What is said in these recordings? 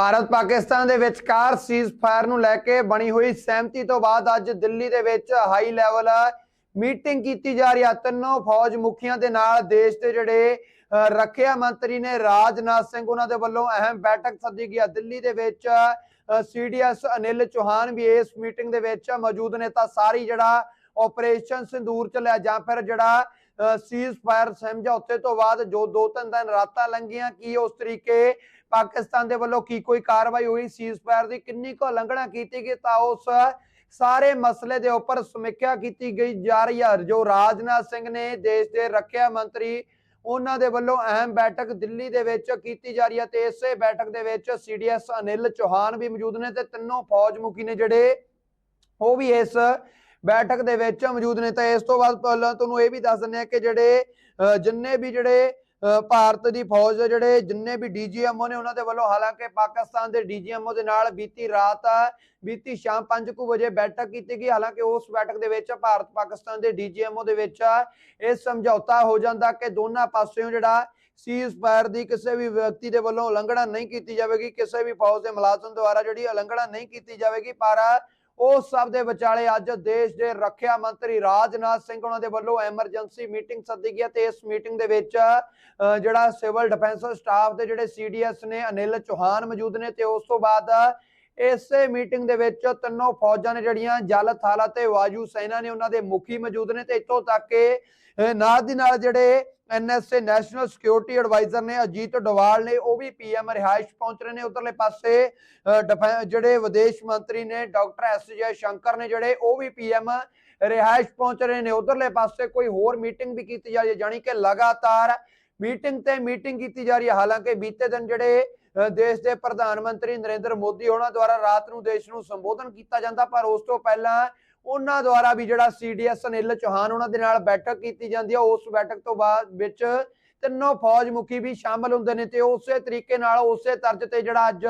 ਭਾਰਤ ਪਾਕਿਸਤਾਨ ਦੇ ਵਿਚਕਾਰ cease fire ਨੂੰ ਲੈ ਕੇ ਬਣੀ ਹੋਈ ਸਹਿਮਤੀ ਤੋਂ ਬਾਅਦ ਅੱਜ ਦਿੱਲੀ ਦੇ ਵਿੱਚ ਹਾਈ ਲੈਵਲ ਮੀਟਿੰਗ ਕੀਤੀ ਜਾ ਰਹੀ ਹੈ। ਤਿੰਨੋਂ ਫੌਜ ਮੁਖੀਆਂ ਦੇ ਨਾਲ ਦੇਸ਼ ਦੇ ਜਿਹੜੇ ਰੱਖਿਆ ਮੰਤਰੀ ਨੇ ਰਾਜਨਾਥ ਸਿੰਘ ਉਹਨਾਂ ਦੇ ਵੱਲੋਂ ਅਹਿਮ ਬੈਠਕ ਸੱਦੀ ਗਈ ਹੈ। ਦਿੱਲੀ ਦੇ ਵਿੱਚ ਸੀਡੀਐਸ ਅਨਿਲ ਚੌਹਾਨ ਵੀ ਇਸ ਮੀਟਿੰਗ ਦੇ ਵਿੱਚ ਮੌਜੂਦ ਨੇ ਤਾਂ ਸਾਰੀ ਜਿਹੜਾ ਆਪਰੇਸ਼ਨ ਸਿੰਦੂਰ ਚੱਲਿਆ ਜਾਂ ਫਿਰ ਜਿਹੜਾ ਸੀਜ਼ ਫਾਇਰ ਸਮਝੌਤੇ ਤੋਂ ਬਾਅਦ ਜੋ ਦੋ ਤਿੰਨ ਦਿਨ ਰਾਤਾਂ ਲੰਘੀਆਂ, ਕੀ ਉਸ ਤਰੀਕੇ ਪਾਕਿਸਤਾਨ ਦੇ ਵੱਲੋਂ ਕੀ ਕੋਈ ਕਾਰਵਾਈ ਹੋਈ? ਸੀਜ਼ ਫਾਇਰ ਦੀ ਕਿੰਨੀ ਕੁ ਉਲੰਘਣਾ ਕੀਤੀ ਗਈ ਤਾਂ ਉਸ ਸਾਰੇ ਮਸਲੇ ਦੇ ਉੱਪਰ ਸਮੀਖਿਆ ਕੀਤੀ ਗਈ ਜਾ ਰਹੀ ਹੈ। ਜੋ ਰਾਜਨਾਥ ਸਿੰਘ ਨੇ ਦੇਸ਼ ਦੇ ਰੱਖਿਆ ਮੰਤਰੀ, ਉਹਨਾਂ ਦੇ ਵੱਲੋਂ ਅਹਿਮ ਬੈਠਕ ਦਿੱਲੀ ਦੇ ਵਿੱਚ ਕੀਤੀ ਜਾ ਰਹੀ ਹੈ ਤੇ ਇਸੇ ਬੈਠਕ ਦੇ ਵਿੱਚ ਸੀਡੀਐਸ ਅਨਿਲ ਚੌਹਾਨ ਵੀ ਮੌਜੂਦ ਨੇ ਤੇ ਤਿੰਨੋਂ ਫੌਜ ਮੁਖੀ ਨੇ ਜਿਹੜੇ, ਉਹ ਵੀ ਇਸ ਬੈਠਕ ਦੇ ਵਿੱਚ ਮੌਜੂਦ ਨੇ। ਤਾਂ ਇਸ ਤੋਂ ਬਾਅਦ ਪਹਿਲਾਂ ਤੁਹਾਨੂੰ ਇਹ ਵੀ ਦੱਸ ਦਿੰਦੇ ਆ ਕਿ ਜਿਹੜੇ ਜਿੰਨੇ ਵੀ ਜਿਹੜੇ ਭਾਰਤ ਦੀ ਫੌਜ ਦੇ ਜਿਹੜੇ ਜਿੰਨੇ ਵੀ ਡੀਜੀਐਮਓ ਨੇ, ਉਹਨਾਂ ਦੇ ਵੱਲੋਂ ਹਾਲਾਂਕਿ ਪਾਕਿਸਤਾਨ ਦੇ ਡੀਜੀਐਮਓ ਦੇ ਨਾਲ ਬੀਤੀ ਰਾਤ, ਬੀਤੀ ਸ਼ਾਮ 5:00 ਵਜੇ ਬੈਠਕ ਕੀਤੀ ਗਈ। ਹਾਲਾਂਕਿ ਉਸ ਬੈਠਕ ਦੇ ਵਿੱਚ ਭਾਰਤ, ਪਾਕਿਸਤਾਨ ਦੇ ਡੀਜੀਐਮਓ ਦੇ ਵਿੱਚ ਇਹ ਸਮਝੌਤਾ ਹੋ ਜਾਂਦਾ ਕਿ ਦੋਨਾਂ ਪਾਸਿਓਂ ਜਿਹੜਾ ਸੀਜ਼ ਫਾਇਰ ਦੀ ਕਿਸੇ ਵੀ ਵਿਅਕਤੀ ਦੇ ਵੱਲੋਂ ਉਲੰਘਣਾ ਨਹੀਂ ਕੀਤੀ ਜਾਵੇਗੀ, ਕਿਸੇ ਵੀ ਫੌਜ ਦੇ ਮੁਲਾਜ਼ਮ ਦੁਆਰਾ ਜਿਹੜੀ ਉਲੰਘਣਾ ਨਹੀਂ ਕੀਤੀ ਜਾਵੇਗੀ। ਪਰ ਉਸ ਸਭ ਦੇ ਵਿਚਾਲੇ ਅੱਜ ਦੇਸ਼ ਦੇ ਰੱਖਿਆ ਮੰਤਰੀ ਰਾਜਨਾਥ ਸਿੰਘ ਉਹਨਾਂ ਦੇ ਵੱਲੋਂ ਐਮਰਜੈਂਸੀ ਮੀਟਿੰਗ ਸੱਦੀ ਗਈ ਹੈ ਤੇ ਇਸ ਮੀਟਿੰਗ ਦੇ ਵਿੱਚ ਅ, ਜਿਹੜਾ ਸਿਵਲ ਡਿਫੈਂਸ ਸਟਾਫ ਦੇ ਜਿਹੜੇ ਸੀਡੀਐਸ ਨੇ ਅਨਿਲ ਚੌਹਾਨ ਮੌਜੂਦ ਨੇ ਤੇ ਉਸ ਤੋਂ ਬਾਅਦ ਇਸੇ ਮੀਟਿੰਗ ਦੇ ਵਿੱਚ ਤਿੰਨੋਂ ਫੌਜਾਂ ਨੇ ਜਿਹੜੀਆਂ ਜਲ, ਥਲ ਅਤੇ ਵਾਯੂ ਸੈਨਾ ਨੇ ਉਹਨਾਂ ਦੇ ਮੁਖੀ ਮੌਜੂਦ ਨੇ ਤੇ ਇੱਥੋਂ ਤੱਕ ਕਿ ਨਾਲ ਦੀ ਨਾਲ ਜਿਹੜੇ ਐਨਐਸਏ ਨੈਸ਼ਨਲ ਸਿਕਿਉਰਿਟੀ ਐਡਵਾਈਜ਼ਰ ਨੇ ਅਜੀਤ ਡੋਵਾਲ ਨੇ, ਉਹ ਵੀ ਪੀਐਮ ਰਿਹਾਇਸ਼ ਪਹੁੰਚ ਰਹੇ ਨੇ। ਉਧਰਲੇ ਪਾਸੇ ਜਿਹੜੇ ਵਿਦੇਸ਼ ਮੰਤਰੀ ਨੇ ਡਾਕਟਰ ਐਸ ਜੈ ਸ਼ੰਕਰ ਨੇ ਜਿਹੜੇ, ਉਹ ਵੀ ਪੀਐਮ ਰਿਹਾਇਸ਼ ਪਹੁੰਚ ਰਹੇ ਨੇ। ਉਧਰਲੇ ਪਾਸੇ ਕੋਈ ਹੋਰ ਮੀਟਿੰਗ ਵੀ ਕੀਤੀ ਜਾ ਰਹੀ ਹੈ ਜਾਨੀ ਕਿ ਲਗਾਤਾਰ ਮੀਟਿੰਗ ਤੇ ਮੀਟਿੰਗ ਕੀਤੀ ਜਾ ਰਹੀ ਹੈ। ਹਾਲਾਂਕਿ ਬੀਤੇ ਦਿਨ ਜਿਹੜੇ ਦੇਸ਼ ਦੇ ਪ੍ਰਧਾਨ ਮੰਤਰੀ ਨਰਿੰਦਰ ਮੋਦੀ ਉਹਨਾਂ ਦੁਆਰਾ ਰਾਤ ਨੂੰ ਦੇਸ਼ ਨੂੰ ਸੰਬੋਧਨ ਕੀਤਾ ਜਾਂਦਾ, ਪਰ ਉਸ ਤੋਂ ਪਹਿਲਾਂ ਉਹਨਾਂ ਦੁਆਰਾ ਵੀ ਜਿਹੜਾ ਸੀਡੀਐਸ ਅਨਿਲ ਚੌਹਾਨ ਉਹਨਾਂ ਦੇ ਨਾਲ ਬੈਠਕ ਕੀਤੀ ਜਾਂਦੀ ਹੈ ਉਸ ਬੈਠਕ ਤੋਂ ਬਾਅਦ ਵਿੱਚ ਤਿੰਨੋਂ ਫੌਜ ਮੁਖੀ ਵੀ ਸ਼ਾਮਲ ਹੁੰਦੇ ਨੇ ਤੇ ਉਸੇ ਤਰੀਕੇ ਨਾਲ ਉਸੇ ਤਰਜ਼ ਤੇ ਜਿਹੜਾ ਅੱਜ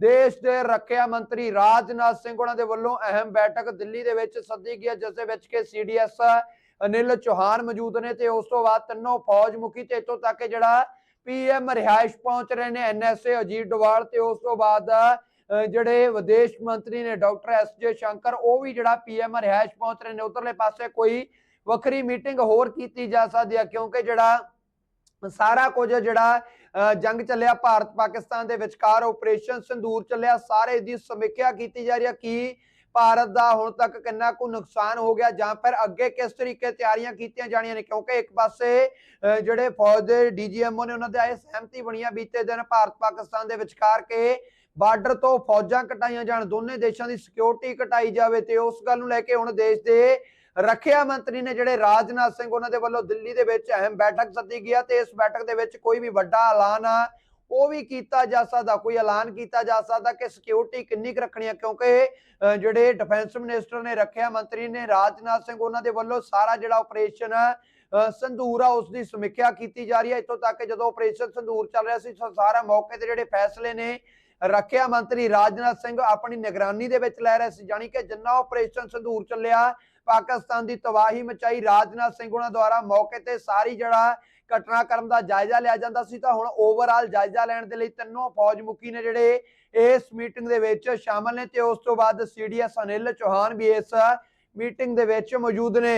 ਦੇਸ਼ ਦੇ ਰੱਖਿਆ ਮੰਤਰੀ ਰਾਜਨਾਥ ਸਿੰਘ ਉਹਨਾਂ ਦੇ ਵੱਲੋਂ ਅਹਿਮ ਬੈਠਕ ਦਿੱਲੀ ਦੇ ਵਿੱਚ ਸੱਦੀ ਗਈ ਹੈ ਜਿਸ ਦੇ ਵਿੱਚ ਕਿ ਸੀਡੀਐਸ ਅਨਿਲ ਚੌਹਾਨ ਮੌਜੂਦ ਨੇ ਤੇ ਉਸ ਤੋਂ ਬਾਅਦ ਤਿੰਨੋਂ ਫੌਜ ਮੁਖੀ ਤੇ ਇੱਥੋਂ ਤੱਕ ਜਿਹੜਾ ਪੀਐਮ ਰਿਹਾਇਸ਼ ਪਹੁੰਚ ਰਹੇ ਨੇ ਐਨਐਸਏ ਅਜੀਤ ਡੋਵਾਲ ਤੇ ਉਸ ਤੋਂ ਬਾਅਦ ਜਿਹੜੇ ਵਿਦੇਸ਼ ਮੰਤਰੀ ਨੇ ਡਾਕਟਰ ਐਸ ਜੇ ਸ਼ੰਕਰ ਉਹ ਵੀ ਜਿਹੜਾ ਪੀਐਮ ਰਿਹਾਇਸ਼ ਪਹੁੰਚ ਰਹੇ ਨੇ। ਉਧਰਲੇ ਪਾਸੇ ਕੋਈ ਵੱਖਰੀ ਮੀਟਿੰਗ ਹੋਰ ਕੀਤੀ ਜਾ ਸਕਦੀ ਹੈ ਕਿਉਂਕਿ ਜਿਹੜਾ ਸਾਰਾ ਕੁਝ ਜਿਹੜਾ ਅ, ਜੰਗ ਚੱਲਿਆ ਭਾਰਤ ਪਾਕਿਸਤਾਨ ਦੇ ਵਿਚਕਾਰ ਆਪਰੇਸ਼ਨ ਸਿੰਦੂਰ ਚੱਲਿਆ ਸਾਰੇ ਦੀ ਸਮੀਖਿਆ ਕੀਤੀ ਜਾ ਰਹੀ ਹੈ ਕਿ ਭਾਰਤ ਦਾ ਹੁਣ ਤੱਕ ਕਿੰਨਾ ਕੁ ਨੁਕਸਾਨ ਹੋ ਗਿਆ, ਜਾਂ ਫਿਰ ਅੱਗੇ ਕਿਸ ਤਰੀਕੇ ਤਿਆਰੀਆਂ ਕੀਤੀਆਂ ਜਾਣੀਆਂ ਨੇ? ਕਿਉਂਕਿ ਇੱਕ ਪਾਸੇ ਜਿਹੜੇ ਫੌਜ ਦੇ ਡੀਜੀਐਮਓ ਨੇ ਉਹਨਾਂ ਦੇ ਇਹ ਸਹਿਮਤੀ ਬਣੀਆਂ ਬੀਤੇ ਦਿਨ ਭਾਰਤ ਪਾਕਿਸਤਾਨ ਦੇ ਵਿਚਕਾਰ ਕੇ ਬਾਰਡਰ ਤੋਂ ਫੌਜਾਂ ਕਟਾਈਆਂ ਜਾਣ, ਦੋਨੇ ਦੇਸ਼ਾਂ ਦੀ ਸਿਕਿਉਰਿਟੀ ਕਟਾਈ ਜਾਵੇ ਤੇ ਉਸ ਗੱਲ ਨੂੰ ਲੈ ਕੇ ਹੁਣ ਦੇਸ਼ ਦੇ ਰੱਖਿਆ ਮੰਤਰੀ ਨੇ ਜਿਹੜੇ ਰਾਜਨਾਥ ਸਿੰਘ ਉਹਨਾਂ ਦੇ ਵੱਲੋਂ ਦਿੱਲੀ ਦੇ ਵਿੱਚ ਅਹਿਮ ਬੈਠਕ ਸੱਦੀ ਗਿਆ ਤੇ ਇਸ ਬੈਠਕ ਦੇ ਵਿੱਚ ਕੋਈ ਵੀ ਵੱਡਾ ਐਲਾਨ ਆ ਉਹ ਵੀ ਕੀਤਾ ਜਾ ਸਕਦਾ, ਕੋਈ ਐਲਾਨ ਕੀਤਾ ਜਾ ਸਕਦਾ ਕਿ ਸਿਕਿਉਰਿਟੀ ਕਿੰਨੀ ਕੁ ਰੱਖਣੀ ਹੈ ਕਿਉਂਕਿ ਜਿਹੜੇ ਡਿਫੈਂਸ ਮਿਨਿਸਟਰ ਨੇ ਰੱਖਿਆ, ਮੰਤਰੀ ਨੇ, ਰਾਜਨਾਥ ਸਿੰਘ, ਉਹਨਾਂ ਦੇ ਵੱਲੋਂ ਸਾਰਾ ਜਿਹੜਾ ਆਪਰੇਸ਼ਨ ਸੰਧੂਰ ਆ ਉਸ ਦੀ ਸਮੀਖਿਆ ਕੀਤੀ ਜਾ ਰਹੀ ਹੈ ਇੱਥੋਂ ਤੱਕ ਜਦੋਂ ਆਪਰੇਸ਼ਨ ਸੰਧੂਰ ਚੱਲ ਰਿਹਾ ਸੀ ਸਾਰਾ ਮੌਕੇ ਤੇ ਜਿਹੜੇ ਫੈਸਲੇ ਨੇ, ਰੱਖਿਆ ਮੰਤਰੀ ਰਾਜਨਾਥ ਸਿੰਘ ਆਪਣੀ ਨਿਗਰਾਨੀ ਦੇ ਵਿੱਚ ਲੈ ਰਹੇ ਸੀ। ਜਾਨੀ ਕਿ ਜਿੰਨਾ ਆਪਰੇਸ਼ਨ ਸੰਧੂਰ ਚੱਲਿਆ ਪਾਕਿਸਤਾਨ ਦੀ ਤਬਾਹੀ ਮਚਾਈ। ਰਾਜਨਾਥ ਸਿੰਘ ਉਹਨਾਂ ਦੁਆਰਾ ਮੌਕੇ ਤੇ ਸਾਰੀ ਜਿਹੜਾ ਘਟਨਾਕ੍ਰਮ ਦਾ ਜਾਇਜ਼ਾ ਲਿਆ ਜਾਂਦਾ ਸੀ। ਤਾਂ ਹੁਣ ਓਵਰਆਲ ਜਾਇਜ਼ਾ ਲੈਣ ਦੇ ਲਈ ਤਿੰਨੋਂ ਫੌਜ ਮੁਖੀ ਨੇ ਜਿਹੜੇ ਇਸ ਮੀਟਿੰਗ ਦੇ ਵਿੱਚ ਸ਼ਾਮਲ ਨੇ ਤੇ ਉਸ ਤੋਂ ਬਾਅਦ ਸੀਡੀਐਸ ਅਨਿਲ ਚੌਹਾਨ ਵੀ ਇਸ ਮੀਟਿੰਗ ਦੇ ਵਿੱਚ ਮੌਜੂਦ ਨੇ।